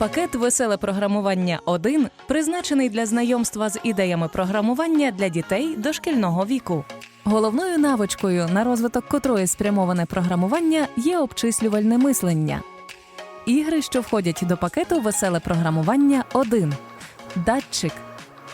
Пакет Веселе програмування 1 призначений для знайомства з ідеями програмування для дітей дошкільного віку. Головною навичкою, на розвиток котрої спрямоване програмування, є обчислювальне мислення. Ігри, що входять до пакету Веселе програмування 1. Датчик.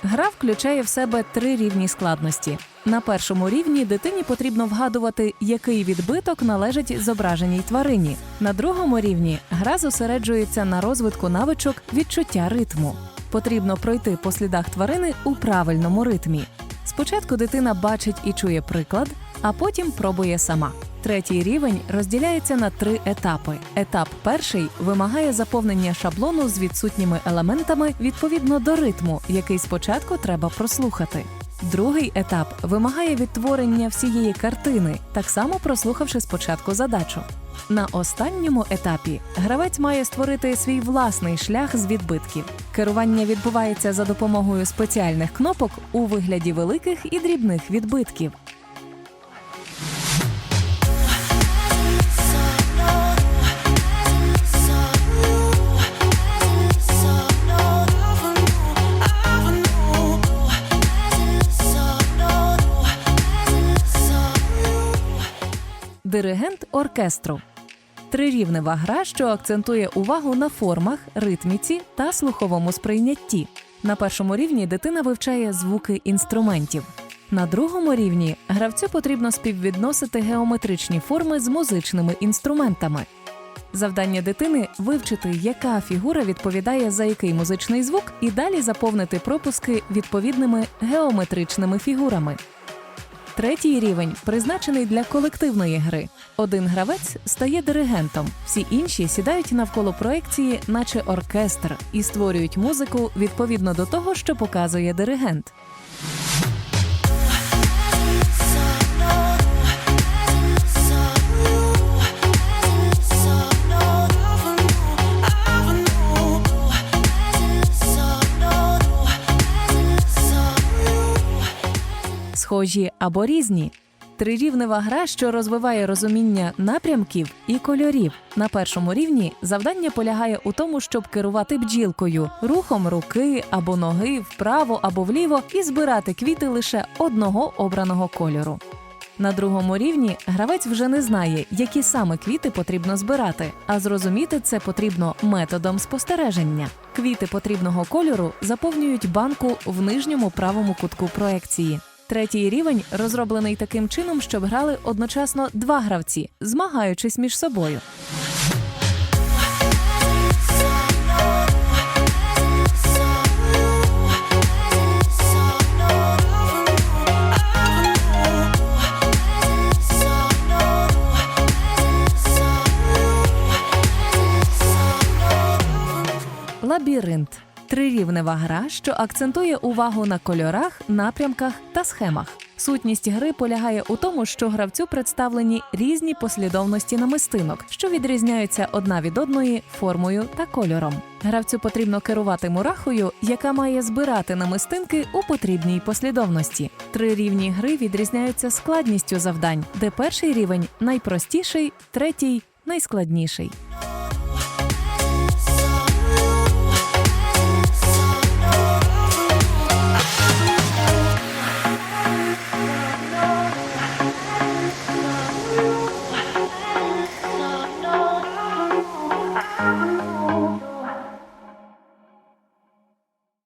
Гра включає в себе три рівні складності. На першому рівні дитині потрібно вгадувати, який відбиток належить зображеній тварині. На другому рівні гра зосереджується на розвитку навичок відчуття ритму. Потрібно пройти по слідах тварини у правильному ритмі. Спочатку дитина бачить і чує приклад, а потім пробує сама. Третій рівень розділяється на три етапи. Етап перший вимагає заповнення шаблону з відсутніми елементами відповідно до ритму, який спочатку треба прослухати. Другий етап вимагає відтворення всієї картини, так само прослухавши спочатку задачу. На останньому етапі гравець має створити свій власний шлях з відбитків. Керування відбувається за допомогою спеціальних кнопок у вигляді великих і дрібних відбитків. Диригент оркестру. Трирівнева гра, що акцентує увагу на формах, ритміці та слуховому сприйнятті. На першому рівні дитина вивчає звуки інструментів. На другому рівні гравцю потрібно співвідносити геометричні форми з музичними інструментами. Завдання дитини вивчити, яка фігура відповідає за який музичний звук, і далі заповнити пропуски відповідними геометричними фігурами. Третій рівень призначений для колективної гри. Один гравець стає диригентом, всі інші сідають навколо проекції, наче оркестр, і створюють музику відповідно до того, що показує диригент. Схожі або різні. Трирівнева гра, що розвиває розуміння напрямків і кольорів. На першому рівні завдання полягає у тому, щоб керувати бджілкою, рухом руки або ноги вправо або вліво і збирати квіти лише одного обраного кольору. На другому рівні гравець вже не знає, які саме квіти потрібно збирати, а зрозуміти це потрібно методом спостереження. Квіти потрібного кольору заповнюють банку в нижньому правому кутку проекції. Третій рівень розроблений таким чином, щоб грали одночасно два гравці, змагаючись між собою. Лабіринт трирівнева гра, що акцентує увагу на кольорах, напрямках та схемах. Сутність гри полягає у тому, що гравцю представлені різні послідовності намистинок, що відрізняються одна від одної формою та кольором. Гравцю потрібно керувати мурахою, яка має збирати намистинки у потрібній послідовності. Три рівні гри відрізняються складністю завдань, де перший рівень найпростіший, третій найскладніший.